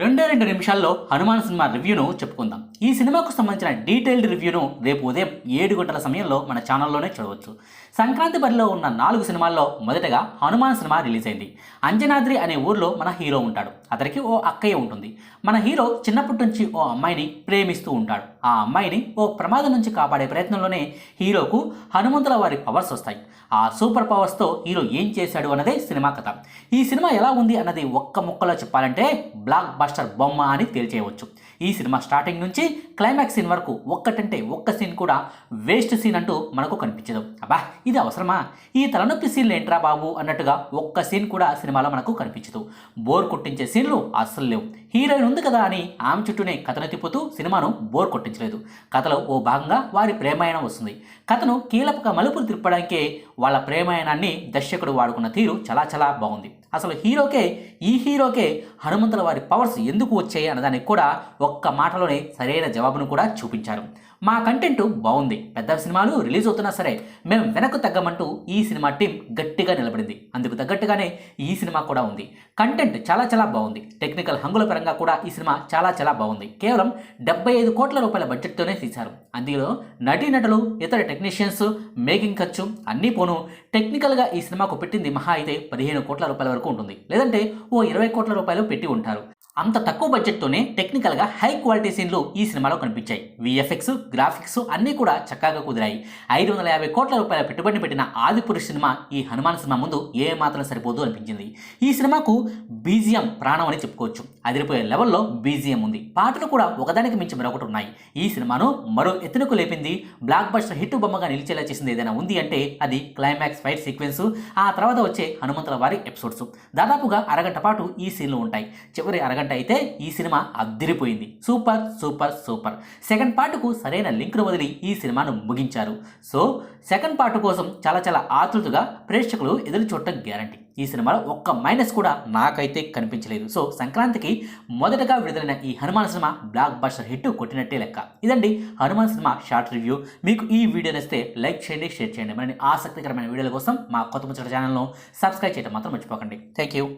రెండే రెండు నిమిషాల్లో హనుమాన్ సినిమా రివ్యూను చెప్పుకుందాం. ఈ సినిమాకు సంబంధించిన డీటెయిల్డ్ రివ్యూను రేపు ఉదయం ఏడు గంటల సమయంలో మన ఛానల్లోనే చూడవచ్చు. సంక్రాంతి బరిలో ఉన్న నాలుగు సినిమాల్లో మొదటగా హనుమాన్ సినిమా రిలీజ్ అయింది. అంజనాద్రి అనే ఊర్లో మన హీరో ఉంటాడు. అతనికి ఓ అక్కయ్య ఉంటుంది. మన హీరో చిన్నప్పటి నుంచి ఓ అమ్మాయిని ప్రేమిస్తూ ఉంటాడు. ఆ అమ్మాయిని ఓ ప్రమాదం నుంచి కాపాడే ప్రయత్నంలోనే హీరోకు హనుమంతుల వారి పవర్స్ వస్తాయి. ఆ సూపర్ పవర్స్తో హీరో ఏం చేశాడు అన్నదే సినిమా కథ. ఈ సినిమా ఎలా ఉంది అన్నది ఒక్క ముక్కలో చెప్పాలంటే బ్లాక్ బస్టర్ బొమ్మ అని తేల్చేయవచ్చు. ఈ సినిమా స్టార్టింగ్ నుంచి క్లైమాక్స్ సీన్ వరకు ఒక్కటంటే ఒక్క సీన్ కూడా వేస్ట్ సీన్ అంటూ మనకు కనిపించదు. అబ్బా ఇది అవసరమా? ఈ తలనొప్పి సీన్లు ఏంట్రా బాబు అన్నట్టుగా ఒక్క సీన్ కూడా సినిమాలో మనకు కనిపించదు. బోర్ కొట్టించే సీన్లు అస్సలు లేవు. హీరోయిన్ ఉంది కదా అని ఆమె చుట్టూనే కథను తిప్పుతూ సినిమాను బోర్ ఉపయోగించలేదు కథలో ఓ భాగంగా వారి ప్రేమాయణం వస్తుంది. కథను కీలక మలుపులు తిప్పడానికే వాళ్ళ ప్రేమాయణాన్ని దర్శకుడు వాడుకున్న తీరు చాలా చాలా బాగుంది. అసలు హీరోకే ఈ హీరోకే హనుమంతుల వారి పవర్స్ ఎందుకు వచ్చాయి అన్నదానికి కూడా ఒక్క మాటలోనే సరైన జవాబును కూడా చూపించారు. మా కంటెంట్ బాగుంది. పెద్ద సినిమాలు రిలీజ్ అవుతున్నా సరే మేము వెనక్కు తగ్గమంటూ ఈ సినిమా టీం గట్టిగా నిలబడింది. అందుకు తగ్గట్టుగానే ఈ సినిమా కూడా ఉంది. కంటెంట్ చాలా చాలా బాగుంది. టెక్నికల్ హంగుల పరంగా కూడా ఈ సినిమా చాలా చాలా బాగుంది. కేవలం డెబ్బై ఐదు కోట్ల రూపాయల బడ్జెట్తోనే తీశారు. అందులో నటీనటులు ఇతర టెక్నీషియన్స్ మేకింగ్ ఖర్చు అన్నీ పోను టెక్నికల్గా ఈ సినిమాకు పెట్టింది మహా అయితే పదిహేను కోట్ల రూపాయల వరకు ఉంటుంది. లేదంటే ఓ ఇరవై కోట్ల రూపాయలు పెట్టి ఉంటారు. అంత తక్కువ బడ్జెట్తోనే టెక్నికల్గా హై క్వాలిటీ సీన్లు ఈ సినిమాలో కనిపించాయి. విఎఫ్ఎక్స్ గ్రాఫిక్స్ అన్నీ కూడా చక్కగా కుదిరాయి. ఐదు వందల యాభై కోట్ల రూపాయల పెట్టుబడిని పెట్టిన ఆదిపురుష్ సినిమా ఈ హనుమాన్ సినిమా ముందు ఏ మాత్రం సరిపోదు అనిపించింది. ఈ సినిమాకు బీజియం ప్రాణం అని చెప్పుకోవచ్చు. అదిరిపోయే లెవెల్లో బీజిఎం ఉంది. పాటలు కూడా ఒకదానికి మించి మరొకటి ఉన్నాయి. ఈ సినిమాను మరో ఎత్తునకు లేపింది బ్లాక్ బస్టర్ హిట్ బొమ్మగా నిలిచేలా చేసింది ఏదైనా ఉంది అంటే అది క్లైమాక్స్ ఫైట్ సీక్వెన్స్ ఆ తర్వాత వచ్చే హనుమంతుల వారి ఎపిసోడ్స్. దాదాపుగా అరగంట పాటు ఈ సీన్లు ఉంటాయి. చివరి అరగంట అయితే ఈ సినిమా అద్దిరిపోయింది. Super super super. సెకండ్ పార్ట్కు సరైన లింక్ను వదిలి ఈ సినిమాను ముగించారు. సో సెకండ్ పార్ట్ కోసం చాలా చాలా ఆతృతగా ప్రేక్షకులు ఎదురు చూడటం గ్యారంటీ. ఈ సినిమాలో ఒక్క మైనస్ కూడా నాకైతే కనిపించలేదు. సో సంక్రాంతికి మొదటగా విడుదలైన ఈ Hanuman cinema blockbuster hit కొట్టినట్టే లెక్క. ఇదండి హనుమాన్ సినిమా షార్ట్ రివ్యూ మీకు ఈ వీడియో నచ్చితే లైక్ చేయండి షేర్ చేయండి. మరిన్ని ఆసక్తికరమైన వీడియోల కోసం మా కొత్త ముచ్చట ఛానల్ను సబ్స్క్రైబ్ చేయడం మాత్రం మర్చిపోకండి. Thank you